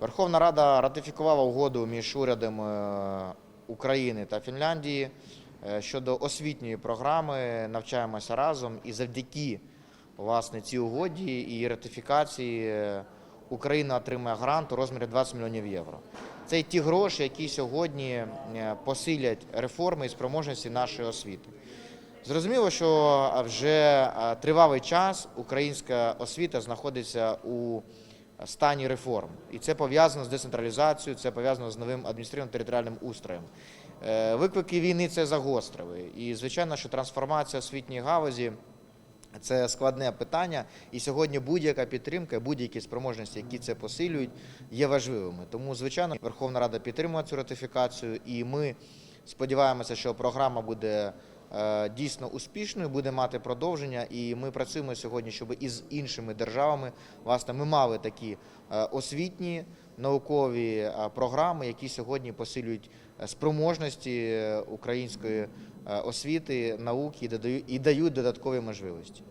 Верховна Рада ратифікувала угоду між урядом е, України та Фінляндії е, щодо освітньої програми Навчаємося разом і завдяки власне цій угоді і ратифікації е, Україна отримає грант у розмірі 20 мільйонів євро. Це ті гроші, які сьогодні посилять реформи і спроможності нашої освіти. Зрозуміло, що вже тривалий час українська освіта знаходиться у стані реформ, і це пов'язано з децентралізацією, це пов'язано з новим адміністративно-територіальним устроєм. Е, Виклики війни це загострили, і звичайно, що трансформація освітньої галузі. Це складне питання, і сьогодні будь-яка підтримка, будь-які спроможності, які це посилюють, є важливими. Тому, звичайно, Верховна Рада підтримує цю ратифікацію, і ми сподіваємося, що програма буде дійсно успішною, буде мати продовження. І ми працюємо сьогодні, щоб із іншими державами власне ми мали такі е, освітні наукові е, програми, які сьогодні посилюють е, спроможності е, української е, освіти, науки і дають додаткові можливості.